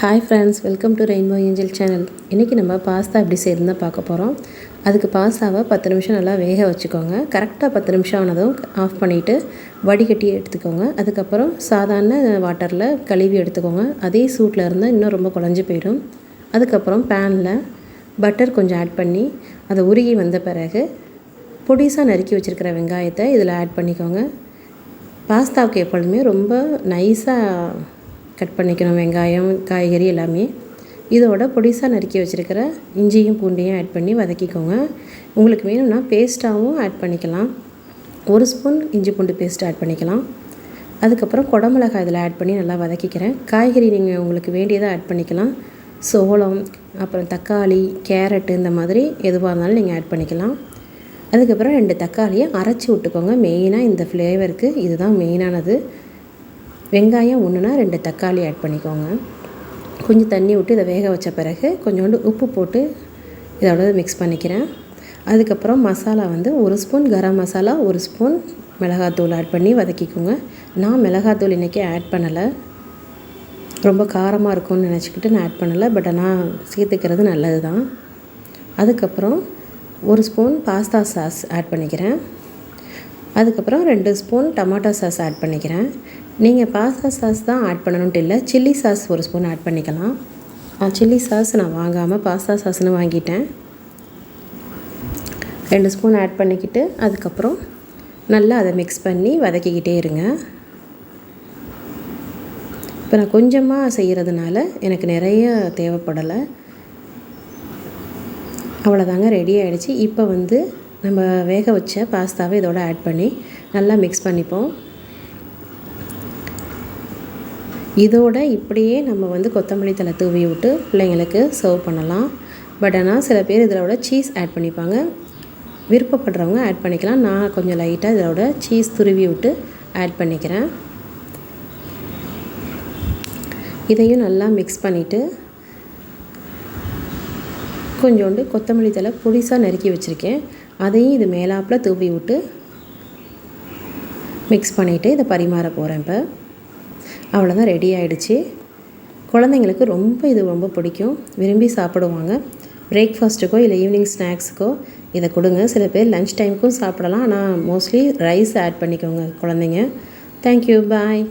Hi friends welcome to rainbow angel channel இன்றைக்கி நம்ம pasta எப்படி செய்யறதுன்னு பார்க்க போகிறோம் அதுக்கு பாஸ்தாவை பத்து நிமிஷம் நல்லா வேக வச்சுக்கோங்க. கரெக்டாக பத்து நிமிஷம் ஆனதும் ஆஃப் பண்ணிவிட்டு வடிகட்டி எடுத்துக்கோங்க. அதுக்கப்புறம் சாதாரண வாட்டரில் கழுவி எடுத்துக்கோங்க. அதே சூட்டில் இருந்தால் இன்னும் ரொம்ப குழஞ்சி போயிடும். அதுக்கப்புறம் பேனில் பட்டர் கொஞ்சம் ஆட் பண்ணி அதை உருகி வந்த பிறகு பொடிசாக நறுக்கி வச்சுருக்கிற வெங்காயத்தை இதில் ஆட் பண்ணிக்கோங்க. பாஸ்தாவுக்கு எப்பொழுதுமே ரொம்ப நைஸாக கட் பண்ணிக்கணும் வெங்காயம் காய்கறி எல்லாமே. இதோட பொடிசாக நறுக்கி வச்சுருக்கிற இஞ்சியும் பூண்டையும் ஆட் பண்ணி வதக்கிக்கோங்க. உங்களுக்கு வேணும்னா பேஸ்ட்டாகவும் ஆட் பண்ணிக்கலாம். ஒரு ஸ்பூன் இஞ்சி பூண்டு பேஸ்ட் ஆட் பண்ணிக்கலாம். அதுக்கப்புறம் குடமிளகாய் இதில் ஆட் பண்ணி நல்லா வதக்கிக்கிறேன். காய்கறி நீங்கள் உங்களுக்கு வேண்டியதாக ஆட் பண்ணிக்கலாம். சோளம் அப்புறம் தக்காளி கேரட்டு இந்த மாதிரி எதுவாக இருந்தாலும் நீங்கள் ஆட் பண்ணிக்கலாம். அதுக்கப்புறம் ரெண்டு தக்காளியை அரைச்சி விட்டுக்கோங்க. மெயினாக இந்த ஃப்ளேவருக்கு இதுதான் மெயினானது. வெங்காயம் ஒன்றுனா ரெண்டு தக்காளி ஆட் பண்ணிக்கோங்க. கொஞ்சம் தண்ணி விட்டு இதை வேக வச்ச பிறகு கொஞ்சோண்டு உப்பு போட்டு இதோட மிக்ஸ் பண்ணிக்கிறேன். அதுக்கப்புறம் மசாலா வந்து ஒரு ஸ்பூன் கரம் மசாலா ஒரு ஸ்பூன் மிளகாத்தூள் ஆட் பண்ணி வதக்கிக்கோங்க. நான் மிளகாத்தூள் இன்றைக்கி ஆட் பண்ணலை. ரொம்ப காரமாக இருக்கும்னு நினச்சிக்கிட்டு நான் ஆட் பண்ணலை. பட் ஆனால் சேர்த்துக்கிறது நல்லது தான் அதுக்கப்புறம் ஒரு ஸ்பூன் பாஸ்தா சாஸ் ஆட் பண்ணிக்கிறேன். அதுக்கப்புறம் ரெண்டு ஸ்பூன் டமாட்டோ சாஸ் ஆட் பண்ணிக்கிறேன். நீங்கள் பாஸ்தா சாஸ் தான் ஆட் பண்ணணுன்ட்டு இல்லை சில்லி சாஸ் ஒரு ஸ்பூன் ஆட் பண்ணிக்கலாம். சில்லி சாஸ் நான் வாங்காமல் பாஸ்தா சாஸ்னு வாங்கிட்டேன். ரெண்டு ஸ்பூன் ஆட் பண்ணிக்கிட்டு அதுக்கப்புறம் நல்லா அதை மிக்ஸ் பண்ணி வதக்கிக்கிட்டே இருங்க. இப்போ நான் கொஞ்சமாக செய்கிறதுனால எனக்கு நிறைய தேவைப்படலை. அவ்வளோதாங்க ரெடி ஆகிடுச்சு இப்போ வந்து நம்ம வேக வச்ச பாஸ்தாவை இதோட ஆட் பண்ணி நல்லா மிக்ஸ் பண்ணிப்போம். இதோட இப்படியே நம்ம வந்து கொத்தமல்லி தலை தூவி விட்டு பிள்ளைங்களுக்கு சர்வ் பண்ணலாம். பட் ஆனால் சில பேர் இதோட சீஸ் ஆட் பண்ணிப்பாங்க. விருப்பப்படுறவங்க ஆட் பண்ணிக்கலாம். நான் கொஞ்சம் லைட்டாக இதோட சீஸ் துருவி விட்டு ஆட் பண்ணிக்கிறேன். இதையும் நல்லா மிக்ஸ் பண்ணிவிட்டு கொஞ்சோண்டு கொத்தமல்லி தலை புதுசாக நறுக்கி வச்சுருக்கேன். அதையும் இது மேலாப்பில் தூவி விட்டு மிக்ஸ் பண்ணிவிட்டு இதை பரிமாற போகிறேன் இப்போ. அவ்வளோதான் ரெடி ஆகிடுச்சு குழந்தைங்களுக்கு ரொம்ப இது ரொம்ப பிடிக்கும். விரும்பி சாப்பிடுவாங்க. பிரேக்ஃபாஸ்ட்டுக்கோ இல்லை ஈவினிங் ஸ்நாக்ஸுக்கோ இதை கொடுங்க. சில பேர் லன்ச் டைமுக்கும் சாப்பிடலாம். ஆனால் மோஸ்ட்லி ரைஸ் ஆட் பண்ணிக்கோங்க குழந்தைங்க. Thank you bye